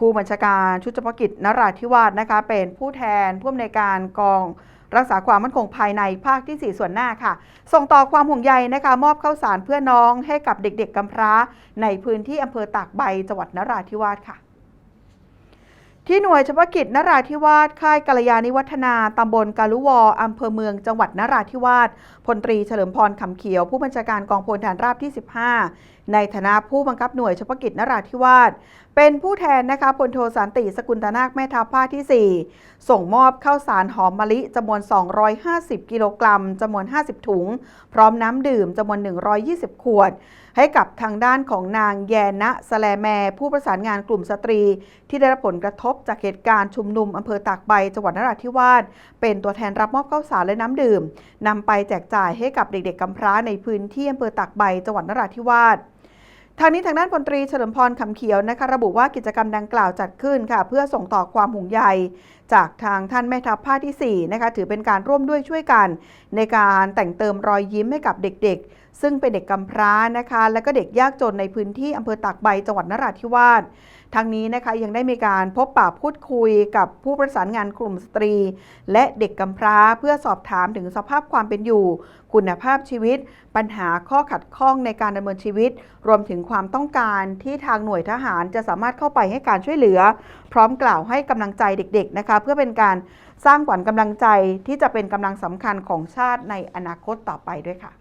ผู้บัญชาการชุดเฉพาะกิจนราธิวาสนะคะ เป็นผู้แทนผู้อำนวยการกองรักษาความมั่นคงภายในภาคที่ 4 ส่วนหน้าค่ะ ส่งต่อความห่วงใยนะคะ มอบข้าวสารเพื่อน้องให้กับเด็กๆกำพร้า ในพื้นที่อำเภอตากใบจังหวัดนราธิวาสค่ะ ที่หน่วยเฉพาะกิจนราธิวาส ค่ายกัลยาณิวัฒนา ตำบลกาลุวออำเภอเมือง จังหวัดนราธิวาส พลตรีเฉลิมพรขำเขียว ผู้บัญชาการกองพลฐานราบที่ 15 ในฐานะผู้บังคับหน่วยเฉพาะกิจนราธิวาส เป็นผู้แทนนะคะพลโทสันติสกุลตนาคแม่ทัพภาคที่ 4 ส่งมอบข้าวสารหอมมะลิจำนวน 250 กิโลกรัมจำนวน 50 ถุง พร้อมน้ำดื่มจำนวน 120 ขวด ให้กับทางด้านของนางแยนะสแลแม ผู้ประสานงานกลุ่มสตรี ที่ได้รับผลกระทบบจากเหตุการณ์ชุมนุมอำเภอตากใบจังหวัดนราธิวาสเป็นตัวแทนรับมอบข้าวสารและน้ำดื่มนำไปแจกจ่ายให้กับเด็กๆกำพร้าในพื้นที่อำเภอตากใบจังหวัดนราธิวาสทางนี้ทางด้านพลตรีเฉลิมพรคำเขียวนะคะระบุว่ากิจกรรมดังกล่าวจัดขึ้นค่ะ เพื่อส่งต่อความห่วงใย จากทางท่านแม่ทัพภาคที่ 4 นะคะ ถือเป็นการร่วมด้วยช่วยกัน ในการแต่งเติมรอยยิ้มให้กับเด็กๆ ซึ่งเป็นเด็กกำพร้านะคะ และก็เด็กยากจนในพื้นที่อำเภอตากใบจังหวัดนราธิวาสทางนี้นะคะยังได้มีการพบปะพูดคุยกับผู้ประสานงานกลุ่มสตรี และเด็กกำพร้าเพื่อสอบถามถึงสภาพความเป็นอยู่ คุณภาพชีวิต ปัญหาข้อขัดข้องในการดำเนินชีวิต รวมถึงความต้องการที่ทางหน่วยทหารจะสามารถเข้าไปให้การช่วยเหลือ พร้อมกล่าวให้กำลังใจเด็กๆนะคะเพื่อเป็นการสร้างขวัญกำลังใจที่จะเป็นกำลังสำคัญของชาติในอนาคตต่อไปด้วยค่ะ